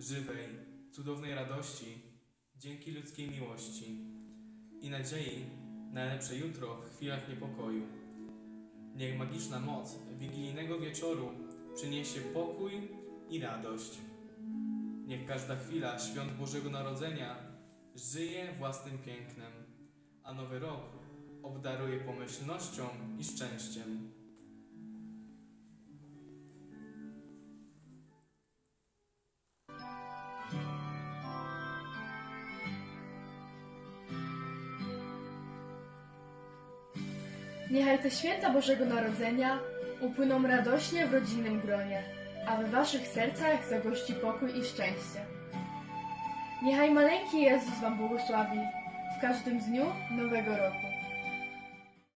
żywej, cudownej radości dzięki ludzkiej miłości i nadziei na lepsze jutro w chwilach niepokoju. Niech magiczna moc wigilijnego wieczoru przyniesie pokój i radość. Niech każda chwila świąt Bożego Narodzenia żyje własnym pięknem, a nowy rok obdaruje pomyślnością i szczęściem. Niechaj te święta Bożego Narodzenia upłyną radośnie w rodzinnym gronie, a w waszych sercach zagości pokój i szczęście. Niechaj maleńki Jezus wam błogosławi w każdym dniu nowego roku.